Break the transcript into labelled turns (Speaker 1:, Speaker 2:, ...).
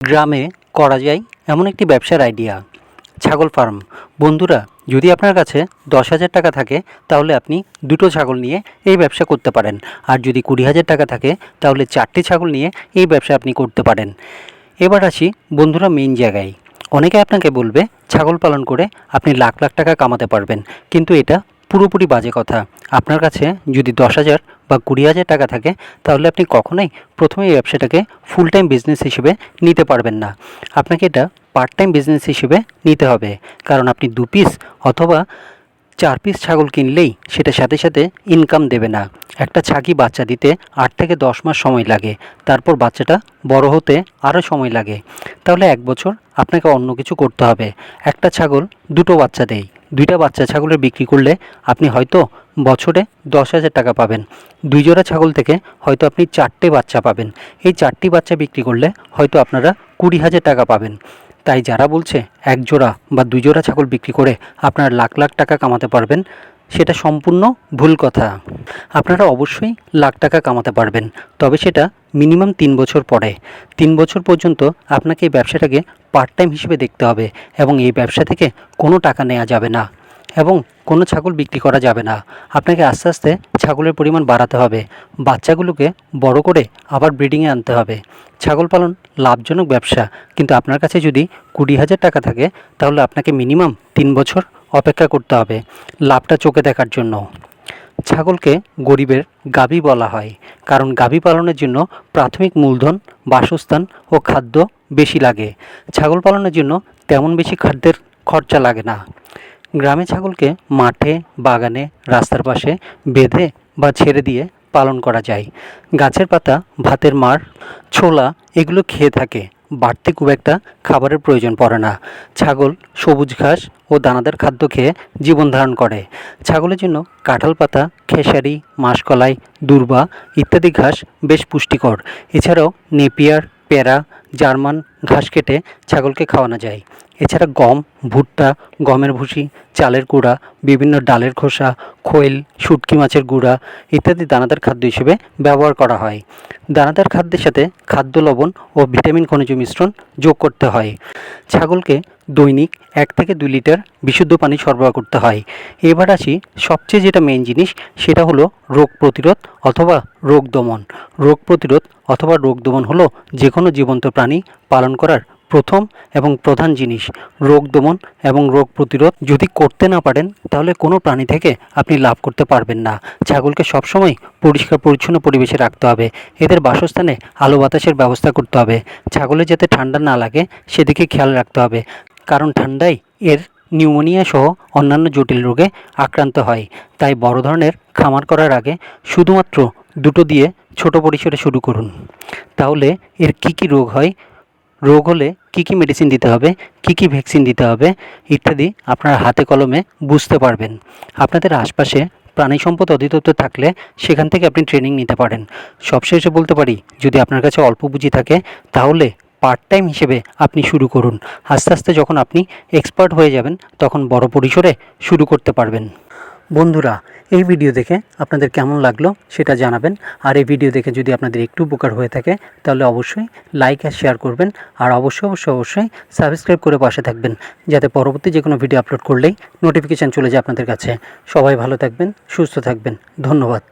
Speaker 1: গ্রামে করা যায় এমন একটি ব্যবসার আইডিয়া ছাগল ফার্ম বন্ধুরা, যদি আপনার কাছে দশ হাজার টাকা থাকে, তাহলে আপনি দুটো ছাগল নিয়ে এই ব্যবসা করতে পারেন। আর যদি কুড়ি হাজার টাকা থাকে, তাহলে চারটে ছাগল নিয়ে এই ব্যবসা আপনি করতে পারেন। এবার আসি বন্ধুরা মেন জায়গায়। অনেকে আপনাকে বলবে, ছাগল পালন করে আপনি লাখ লাখ টাকা কামাতে পারবেন। কিন্তু এটা পুরোপুরি বাজে কথা। আপনার কাছে যদি দশ হাজার বা কুড়ি হাজার টাকা থাকে, তাহলে আপনি কখনোই প্রথমে এই ব্যবসাটাকে ফুল টাইম বিজনেস হিসেবে নিতে পারবেন না। আপনাকে এটা পার্ট টাইম বিজনেস হিসেবে নিতে হবে। কারণ আপনি দু পিস অথবা চার পিস ছাগল কিনলেই সেটা সাথে সাথে ইনকাম দেবে না। একটা ছাগি বাচ্চা দিতে আট থেকে দশ মাস সময় লাগে। তারপর বাচ্চাটা বড় হতে আরও সময় লাগে। তাহলে এক বছর আপনাকে অন্য কিছু করতে হবে। একটা ছাগল দুটো বাচ্চা দেয়। দুইটা বাচ্চা ছাগলের বিক্রি করলে আপনি হয়তো বছরে দশ হাজার টাকা পাবেন। দুই জোড়া ছাগল থেকে হয়তো আপনি চারটে বাচ্চা পাবেন। এই চারটি বাচ্চা বিক্রি করলে হয়তো আপনারা কুড়ি হাজার টাকা পাবেন। তাই যারা বলছে এক জোড়া বা দুই জোড়া ছাগল বিক্রি করে আপনারা লাখ লাখ টাকা কামাতে পারবেন সেটা সম্পূর্ণ ভুল কথা। আপনারা অবশ্যই লাখ টাকা কামাতে পারবেন, তবে সেটা মিনিমাম তিন বছর পরে। তিন বছর পর্যন্ত আপনাকে এই ব্যবসাটাকে পার্ট টাইম হিসেবে দেখতে হবে এবং এই ব্যবসা থেকে কোনো টাকা নেওয়া যাবে না এবং কোনো ছাগল বিক্রি করা যাবে না। আপনাকে আস্তে আস্তে ছাগলের পরিমাণ বাড়াতে হবে। বাচ্চাগুলোকে বড় করে আবার ব্রিডিংয়ে আনতে হবে। ছাগল পালন লাভজনক ব্যবসা, কিন্তু আপনার কাছে যদি কুড়ি হাজার টাকা থাকে, তাহলে আপনাকে মিনিমাম তিন বছর অপেক্ষা করতে হবে লাভটা চোখে দেখার জন্য। ছাগলকে গরিবের গাভী বলা হয়, কারণ গাভী পালনের জন্য প্রাথমিক মূলধন, বাসস্থান ও খাদ্য বেশি লাগে। ছাগল পালনের জন্য তেমন বেশি খাদ্যের খরচা লাগে না। গ্রামে ছাগলকে মাঠে, বাগানে, রাস্তার পাশে বেঁধে বা ছেড়ে দিয়ে পালন করা যায়। গাছের পাতা, ভাতের মার ছোলা এগুলো খেয়ে থাকে। বাড়তি খুব একটা খাবারের প্রয়োজন পড়ে না। ছাগল, সবুজ ঘাস ও দানাদার খাদ্য খেয়ে জীবন ধারণ করে। ছাগলের জন্য কাঁঠাল পাতা, খেসারি, মাসকলাই, দুর্বা ইত্যাদি ঘাস বেশ পুষ্টিকর। এছাড়াও নেপিয়ার, পেরা, জার্মান ঘাস কেটে ছাগলকে খাওয়ানো যায়। এছাড়া গম, ভুট্টা, গমের ভুসি, চালের গুঁড়া, বিভিন্ন ডালের খোসা, খোল, শুটকি মাছের গুঁড়া ইত্যাদি দানাদার খাদ্য হিসেবে ব্যবহার করা হয়। দানাদার খাদ্যের সাথে খাদ্য লবণ ও ভিটামিন খনিজ মিশ্রণ যোগ করতে হয়। ছাগলকে দৈনিক এক থেকে দুই লিটার বিশুদ্ধ পানি সরবরাহ করতে হয়। এবার আসি সবচেয়ে যেটা মেন জিনিস, সেটা হলো রোগ প্রতিরোধ অথবা রোগ দমন। রোগ প্রতিরোধ অথবা রোগ দমন হলো যে কোনো জীবন্ত প্রাণী পালন করার প্রথম এবং প্রধান জিনিস, রোগ দমন এবং রোগ প্রতিরোধ। যদি করতে না পারেন, তাহলে কোনো প্রাণী থেকে আপনি লাভ করতে পারবেন না। ছাগলকে সবসময় পরিষ্কার, পরিচ্ছন্ন পরিবেশে রাখতে হবে। এদের বাসস্থানে আলো বাতাসের ব্যবস্থা করতে হবে। ছাগলের যাতে ঠান্ডা না লাগে, সেদিকে খেয়াল রাখতে হবে। কারণ ঠান্ডায় এর নিউমোনিয়া সহ অন্যান্য জটিল রোগে আক্রান্ত হয়। তাই বড় ধরনের খামার করার আগে শুধুমাত্র দুটো দিয়ে ছোট পরিসরে শুরু করুন। তাহলে এর কি কি রোগ হয় রোগ হলে কি কি মেডিসিন দিতে হবে, কি কি ভ্যাকসিন দিতে হবে ইত্যাদি আপনারা হাতে কলমে বুঝতে পারবেন। আপনাদের আশপাশে প্রাণী সম্পদ অধিদপ্তর থাকলে সেখান থেকে আপনি ট্রেনিং নিতে পারেন। সবশেষে বলতে পারি, যদি আপনার কাছে অল্প পুঁজি থাকে, তাহলে পার্ট টাইম হিসেবে আপনি শুরু করুন। আস্তে আস্তে যখন আপনি এক্সপার্ট হয়ে যাবেন, তখন বড় পরিসরে শুরু করতে পারবেন। বন্ধুরা, এই ভিডিও দেখে আপনাদের কেমন লাগল সেটা জানাবেন। আর এই ভিডিও দেখে যদি আপনাদের একটু উপকার হয়ে থাকে, তাহলে অবশ্যই লাইক আর শেয়ার করবেন। আর অবশ্যই অবশ্যই অবশ্যই সাবস্ক্রাইব করে পাশে থাকবেন, যাতে পরবর্তী যে কোনো ভিডিও আপলোড করলেই নোটিফিকেশান চলে যায় আপনাদের কাছে। সবাই ভালো থাকবেন, সুস্থ থাকবেন। ধন্যবাদ।